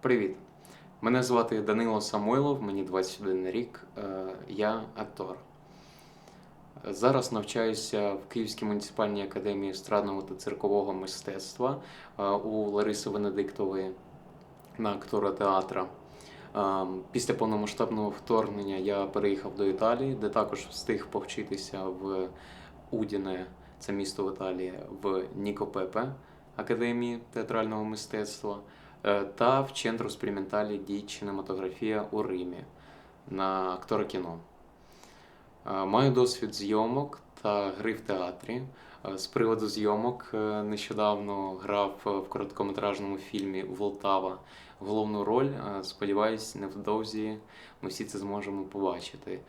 Привіт! Мене звати Данило Самойлов, мені 21 рік. е, Я актор. Зараз навчаюся в Київській муніципальній академії естрадного та циркового мистецтва е, у Лариси Венедиктової на актора театра. Е, Після повномасштабного вторгнення я переїхав до Італії, де також встиг повчитися в Удіне, це місто в Італії, в Нікопепе Академії театрального мистецтва та в Центру спріменталі дій кінематографія у Римі на актора кіно. Е, Маю досвід зйомок та гри в театрі. Е, З приводу зйомок е, нещодавно грав в короткометражному фільмі Волтава головну роль. Е, Сподіваюсь, невдовзі ми всі це зможемо побачити.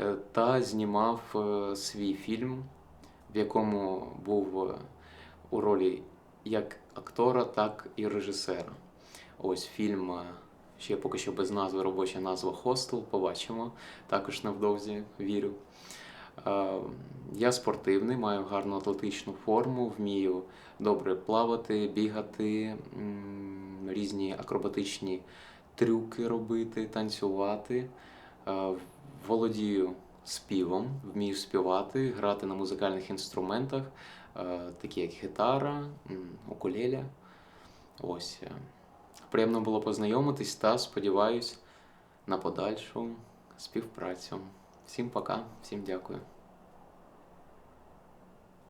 Е, Та знімав е, свій фільм, в якому був е, у ролі як актора, так і режисера. Ось фільм е, ще поки що без назви, робоча назва Хостел. Побачимо також невдовзі, вірю. Е, Я спортивний, маю гарну атлетичну форму, вмію добре плавати, бігати, різні акробатичні трюки робити, танцювати. Е, Володію співом, вмію співати, грати на музикальних інструментах, такі як гітара, укулеля. Ось. Приємно було познайомитись та сподіваюсь на подальшу співпрацю. Всім пока, всім дякую.